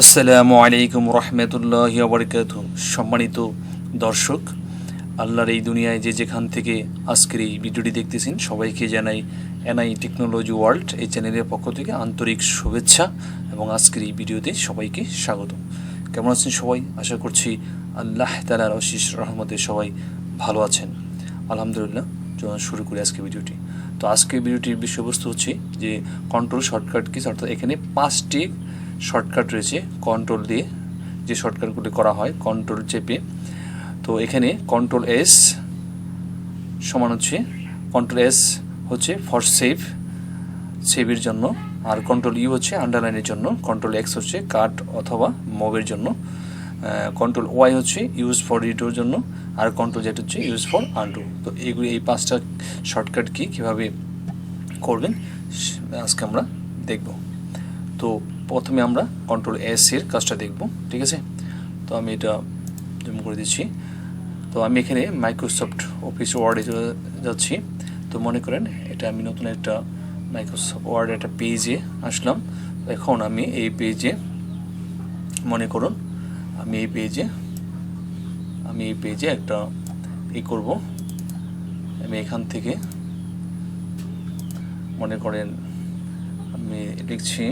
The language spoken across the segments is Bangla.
আসসালামু আলাইকুম রহমতুল্লাহ বরকাত। সম্মানিত দর্শক, আল্লাহর এই দুনিয়ায় যে যেখান থেকে আজকের এই ভিডিওটি দেখতেছেন, সবাইকে জানাই এনআই টেকনোলজি ওয়ার্ল্ড, এই চ্যানেলের পক্ষ থেকে আন্তরিক শুভেচ্ছা এবং আজকের এই ভিডিওতে সবাইকে স্বাগত। কেমন আছেন সবাই? আশা করছি আল্লাহ তালার অশিস রহমতে সবাই ভালো আছেন। আলহামদুলিল্লাহ শুরু করি আজকে ভিডিওটি। তো আজকে ভিডিওটির বিষয়বস্তু হচ্ছে যে কন্ট্রোল শর্টকাট কি অর্থাৎ এখানে পাঁচটি শর্টকাট রয়েছে কন্ট্রোল দিয়ে যে শর্টকাটগুলি করা হয় কন্ট্রোল চেপে তো এখানে কন্ট্রোল এস সমান হচ্ছে কন্ট্রোল এস হচ্ছে ফর সেভ সেভের জন্য। আর কন্ট্রোল ইউ হচ্ছে আন্ডারলাইনের জন্য কন্ট্রোল এক্স হচ্ছে কাট অথবা মবের জন্য। কন্ট্রোল ওয়াই হচ্ছে ইউজ ফর রিডোর জন্য, আর কন্ট্রোল জেড হচ্ছে ইউজ ফর আন্ডু তো এইগুলি, এই পাঁচটা শর্টকাট কি কীভাবে করবেন, আজকে আমরা দেখব। তো প্রথমে আমরা কন্ট্রোল এস এর কাজটা দেখব, ঠিক আছে? তো আমি এটা জুম করে দিচ্ছি। তো আমি এখানে মাইক্রোসফট অফিস ওয়ার্ডে যাচ্ছি। তো মনে করেন, এটা আমি নতুন একটা মাইক্রোসফট ওয়ার্ড একটা পেজে আসলাম। এখন আমি এই পেজে মনে করুন, আমি এই পেজে আমি এই পেজে একটা ই করব। আমি এখান থেকে, মনে করেন, আমি লিখছি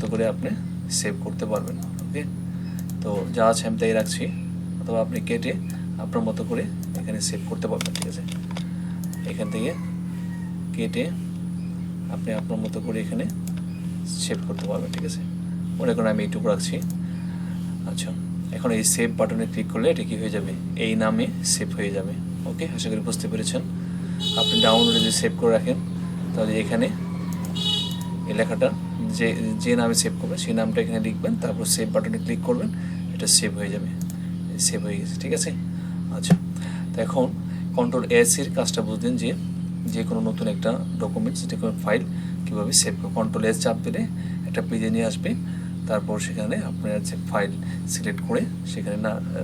তো করে আপনি সেভ করতে পারবেন ওকে তো যা আছে আমি তাই রাখছি, অথবা আপনি কেটে আপনার মতো করে এখানে সেভ করতে পারবেন, ঠিক আছে? এখান থেকে কেটে আপনি আপনার মতো করে এখানে সেভ করতে পারবেন, ঠিক আছে? মনে করেন আমি এইটুকু রাখছি। আচ্ছা এখন এই সেভ বাটনে ক্লিক করলে এটা কী হয়ে যাবে? এই নামে সেভ হয়ে যাবে ওকে আশা করি বুঝতে পেরেছেন। আপনি ডাউনলোডে যদি সেভ করে রাখেন, তাহলে এখানে এই যে যে নামে সেভ করবেন, সেই নামটা এখানে লিখবেন, তারপর সেভ বাটনে ক্লিক করবেন, এটা সেভ হয়ে যাবে। সেভ হয়ে গেছে, ঠিক আছে? আচ্ছা তো এখন কন্ট্রোল এস এর কাজটা বুঝলেন যে যে কোনো নতুন একটা ডকুমেন্টস যে কোনো ফাইল কীভাবে সেভ করবে কন্ট্রোল এস চাপ দিলে একটা পেজে নিয়ে আসবে, তারপর সেখানে আপনার যে ফাইল সিলেক্ট করে সেখানে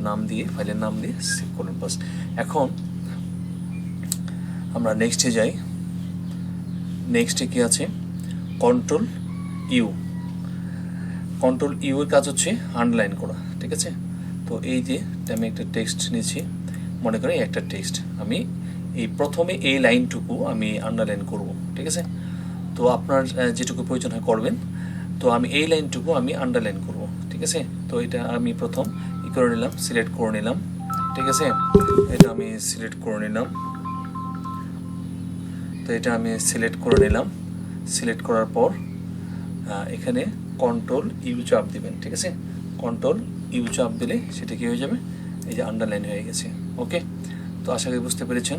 নাম দিয়ে ফাইলের নাম দিয়ে সেভ করলেন বাস। এখন আমরা নেক্সটে যাই। নেক্সটে কি আছে? কন্ট্রোল ইউ কন্ট্রোল ইউ এর কাজ হচ্ছে আন্ডারলাইন করা, ঠিক আছে? তো এই যে আমি একটা টেক্সট নিয়েছি, মনে করি একটা টেক্সট আমি এই প্রথমে এই লাইনটুকু আমি আন্ডারলাইন করব, ঠিক আছে? তো আপনার যেটুকু প্রয়োজন হয় করবেন। তো আমি এই লাইনটুকু আমি আন্ডারলাইন করব, ঠিক আছে? তো এটা আমি প্রথম ই করে নিলাম সিলেক্ট করে নিলাম, ঠিক আছে? এটা আমি সিলেক্ট করে নিলাম। তো এটা আমি সিলেক্ট করে নিলাম। সিলেক্ট করার পর এখানে কন্ট্রোল ইউ চাপ দিবেন, ঠিক আছে? কন্ট্রোল ইউ চাপ দিলে সেটা কী হয়ে যাবে? এই যে আন্ডারলাইন হয়ে গেছে ওকে তো আশা করি বুঝতে পেরেছেন।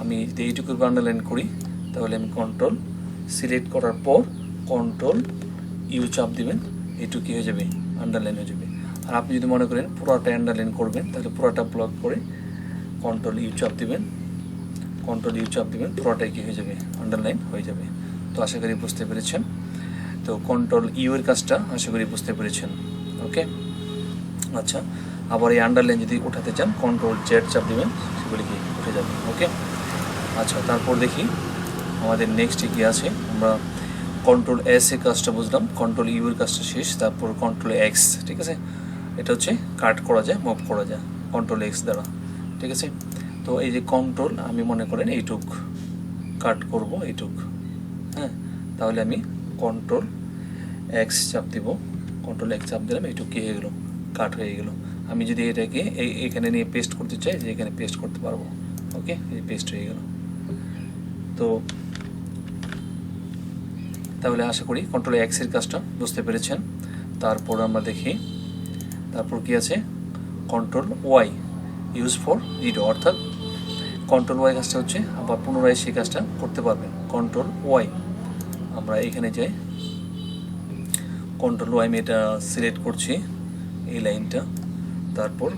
আমি যদি এইটুকু আন্ডারলাইন করি, তাহলে আমি কন্ট্রোল সিলেক্ট করার পর কন্ট্রোল ইউ চাপ দিবেন এইটুকু কী হয়ে যাবে? আন্ডারলাইন হয়ে যাবে। আর আপনি যদি মনে করেন পুরোটা আন্ডারলাইন করবেন, তাহলে পুরোটা ব্লক করে কন্ট্রোল ইউ চাপ দিবেন কন্ট্রোল ইউ চাপ দিবেন, পুরোটাই কী হয়ে যাবে? আন্ডারলাইন হয়ে যাবে। তো আশা করি বুঝতে পেরেছেন। তো কন্ট্রোল ইউ এর কাজটা আশা করি বুঝতে পেরেছেন। ওকে আচ্ছা আবার এই আন্ডারলাইন যদি উঠাতে চান কন্ট্রোল জেড চাপ দিবেন, সেগুলি কি উঠে যাবে? ওকে আচ্ছা তারপর দেখি আমাদের নেক্সটে কি আছে? আমরা কন্ট্রোল এস এর কাজটা বুঝলাম কন্ট্রোল ইউ এর কাজটা শেষ, তারপর কন্ট্রোল এক্স ঠিক আছে? এটা হচ্ছে কাট করা যায় মুভ করা যায় কন্ট্রোল এক্স দ্বারা, ঠিক আছে? তো এই যে কন্ট্রোল আমি মনে করেন এইটুক কাট করব, এইটুক। হ্যাঁ তাহলে আমি কন্ট্রোল এক্স চাপ দিব। কন্ট্রোল এক্স চাপ দিলাম, এইটুক কী হয়ে গেলো কাট হয়ে গেলো। আমি যদি এটাকে এই, এখানে নিয়ে পেস্ট করতে চাই, যে এখানে পেস্ট করতে পারব। ওকে এই পেস্ট হয়ে গেল। তো তাহলে আশা করি কন্ট্রোল এক্সের কাজটা বুঝতে পেরেছেন। তারপর আমরা দেখি, তারপর কি আছে? Control Y use for redo অর্থাৎ কন্ট্রোল ওয়াই কাজটা হচ্ছে আবার পুনরায় সেই কাজটা করতে পারবেন। কন্ট্রোল ওয়াই আমরা এখানে যাই কন্ট্রোল ওয়াই আমি এটা সিলেক্ট করছি, এই লাইনটা। তারপর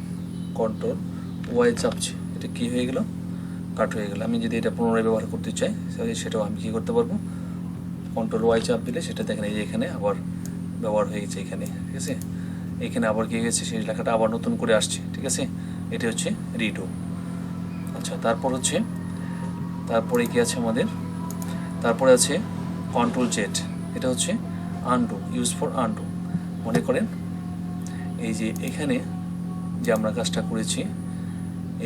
কন্ট্রোল ওয়াই চাপছি। এটা কি হয়ে গেল? কাট হয়ে গেল। আমি যদি এটা পুনরায় ব্যবহার করতে চাই, তাহলে সেটাও আমি কী করতে পারব? কন্ট্রোল ওয়াই চাপ দিলে সেটা দেখেন, এই যে এখানে আবার ব্যবহার হয়ে গেছে এখানে, ঠিক আছে? এখানে আবার কী হয়েছে সেই লেখাটা আবার নতুন করে আসছে, ঠিক আছে? এটা হচ্ছে রিডো আচ্ছা তারপর হচ্ছে, তারপরে কি আছে আমাদের? তারপরে আছে কন্ট্রোল জেড এটা হচ্ছে আন্ডু ইউজ ফর আন্ডু মনে করেন, এই যে এখানে যে আমরা কাজটা করেছি,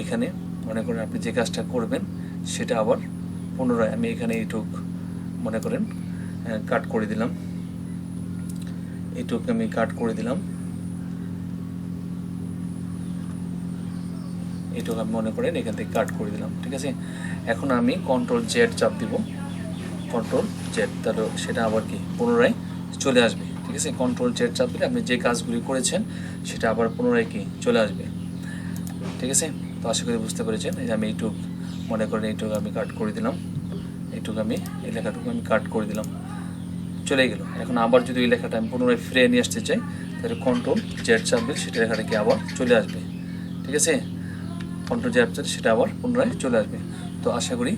এখানে মনে করেন আপনি যে কাজটা করবেন, সেটা আবার পুনরায় আমি এখানে এইটুক মনে করেন কাট করে দিলাম। এইটুক আমি কাট করে দিলাম। এইটুকু আমি মনে করেন এখান থেকে কাট করে দিলাম, ঠিক আছে? এখন আমি কন্ট্রোল জেড চাপ দিব। কন্ট্রোল জেড তাহলে সেটা আবার কি? পুনরায় চলে আসবে, ঠিক আছে? কন্ট্রোল জেড চাপ দিলে আপনি যে কাজগুলি করেছেন, সেটা আবার পুনরায় কি? চলে আসবে, ঠিক আছে? তো আশা করি বুঝতে পেরেছেন। আমি এইটুক, মনে করেন এইটুকু আমি কাট করে দিলাম। এইটুক আমি, এই লেখাটুকু আমি কাট করে দিলাম। চলে গেল। এখন আবার যদি ওই লেখাটা আমি পুনরায় ফিরে নিয়ে আসতে চাই, তাহলে কন্ট্রোল জেড চাপ দিলে সেটা লেখাটা কি আবার চলে আসবে, ঠিক আছে? কন্ট্রোল জেড চাপ সেটা আবার পুনরায় চলে আসবে। তো আশা করি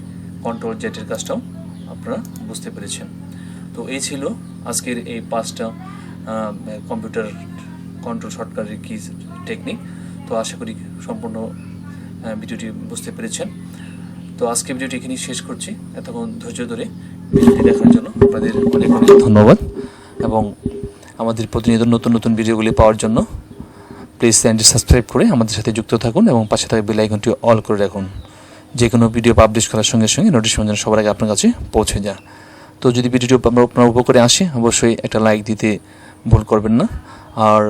কন্ট্রোল জেটের কাজটাও আপনারা বুঝতে পেরেছেন। তো এই ছিল আজকের এই পাঁচটা কম্পিউটার কন্ট্রোল শর্টকাটের কি টেকনিক তো আশা করি সম্পূর্ণ ভিডিওটি বুঝতে পেরেছেন। তো আজকে ভিডিওটি এখানেই শেষ করছি। এতক্ষণ ধৈর্য ধরে ভিডিওটি দেখার জন্য আপনাদের অনেক অনেক ধন্যবাদ। এবং আমাদের প্রতিনিয়ত নতুন নতুন ভিডিওগুলি পাওয়ার জন্য প্লিজ চ্যানেলটি সাবস্ক্রাইব করে আমাদের সাথে যুক্ত থাকুন এবং পাশে থাকা বেল আইকনটি অল করে রাখুন। যে কোনো ভিডিও পাবলিশ করার সঙ্গে সঙ্গে নোটিফিকেশন যেন সবার আগে আপনার কাছে পৌঁছে যায়। তো যদি ভিডিওটি আপনার উপকারে আসে, অবশ্যই একটা লাইক দিতে ভুল করবেন না। আর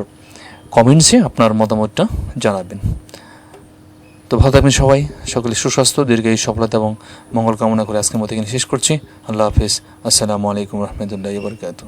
কমেন্টসে আপনার মতামতটা জানাবেন। তো ভালো থাকবেন সবাই। সকলে সুস্বাস্থ্য, দীর্ঘায়ু, সফলতা এবং মঙ্গল কামনা করে আজকের মতো এখানে শেষ করছি। আল্লাহ হাফিজ। আসসালামু আলাইকুম রহমতুল্লাহ বরকাত